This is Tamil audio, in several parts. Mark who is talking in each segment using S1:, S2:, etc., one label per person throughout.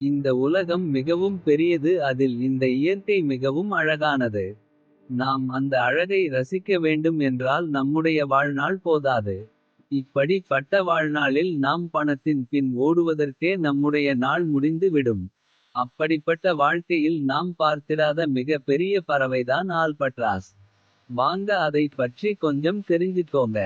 S1: இந்த உலகம் மிகவும் பெரியது அதில் இந்த இயற்கை மிகவும் அழகானது. நாம் அந்த அழகை ரசிக்க வேண்டும் என்றால் நம்முடைய வாழ்நாள் போதாது. இப்படி பட்ட வாழ்நாளில் நாம் பணத்தின் பின் ஓடுவதற்கே நம்முடைய நாள் முடிந்து விடும். அப்படிப்பட்ட வாழ்க்கையில் நாம் பார்த்திராத மிக பெரிய பறவைதான் ஆல்பட்ராஸ். வாங்க அதைப் பற்றி கொஞ்சம் தெரிஞ்சுக்கோங்க.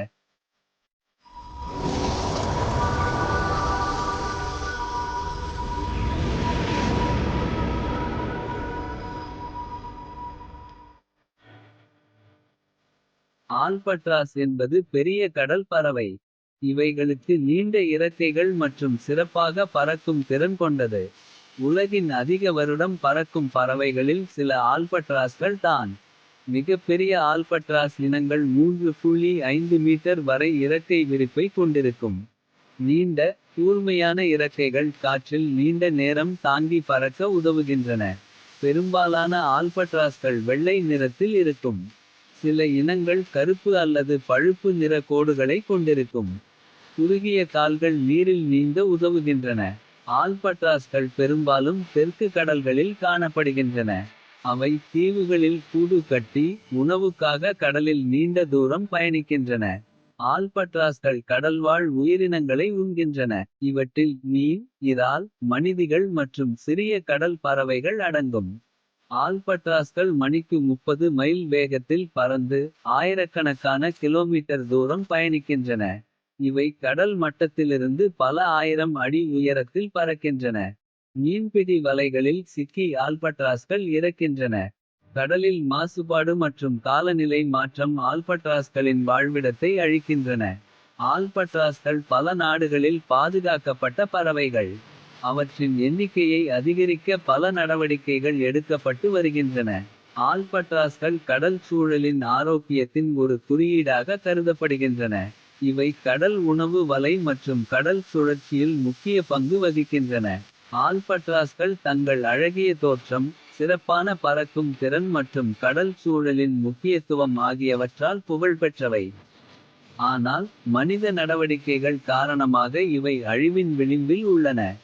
S1: ஆல்பட்ராஸ் என்பது பெரிய கடல் பறவை. இவைகளுக்கு நீண்ட இறக்கைகள் மற்றும் சிறப்பாக பறக்கும் திறன் கொண்டது. உலகின் அதிக வருடம் பறக்கும் பறவைகளில் சில ஆல்பட்ராஸ்கள் தான். மிகப்பெரிய ஆல்பட்ராஸ் இனங்கள் 3.5 மீட்டர் வரை இறக்கை விரிப்பை கொண்டிருக்கும். நீண்ட கூர்மையான இறக்கைகள் காற்றில் நீண்ட நேரம் தாங்கி பறக்க உதவுகின்றன. பெரும்பாலான ஆல்பட்ராஸ்கள் வெள்ளை நிறத்தில் இருக்கும். சில இனங்கள் கருப்பு அல்லது பழுப்பு நிற கோடுகளை கொண்டிருக்கும். குறுகிய கால்கள் நீரில் நீந்த உதவுகின்றன. ஆல்பட்ராஸ்கள் பெரும்பாலும் தெற்கு கடல்களில் காணப்படுகின்றன. அவை தீவுகளில் கூடு கட்டி உணவுக்காக கடலில் நீண்ட தூரம் பயணிக்கின்றன. ஆல்பட்ராஸ்கள் கடல்வாழ் உயிரினங்களை உண்கின்றன. இவற்றில் மீன் இறால் மனிதிகள் மற்றும் சிறிய கடல் பறவைகள் அடங்கும். ஆல்பட்ராஸ்கள் மணிக்கு 30 மைல் வேகத்தில் பறந்து. ஆயிரக்கணக்கான கிலோமீட்டர் தூரம் பயணிக்கின்றன. இவை கடல் மட்டத்திலிருந்து பல ஆயிரம் அடி உயரத்தில் பறக்கின்றன. மீன்பிடி வலைகளில் சிக்கி ஆல்பட்ராஸ்கள் இறக்கின்றன. கடலில் மாசுபாடு மற்றும் காலநிலை மாற்றம் ஆல்பட்ராஸ்களின் வாழ்விடத்தை அழிக்கின்றன. ஆல்பட்ராஸ்கள் பல நாடுகளில் பாதுகாக்கப்பட்ட பறவைகள். அவற்றின் எண்ணிக்கையை அதிகரிக்க பல நடவடிக்கைகள் எடுக்கப்பட்டு வருகின்றன. ஆல்பட்ராஸ்கள் கடல் சூழலின் ஆரோக்கியத்தின் ஒரு குறியீடாக கருதப்படுகின்றன. இவை கடல் உணவு வலை மற்றும் கடல் சுழற்சியில் முக்கிய பங்கு வகிக்கின்றன. ஆல்பட்ராஸ்கள் தங்கள் அழகிய தோற்றம். சிறப்பான பறக்கும் திறன் மற்றும் கடல் சூழலின் முக்கியத்துவம் ஆகியவற்றால் புகழ்பெற்றவை. ஆனால் மனித நடவடிக்கைகள் காரணமாக இவை அழிவின் விளிம்பில் உள்ளன.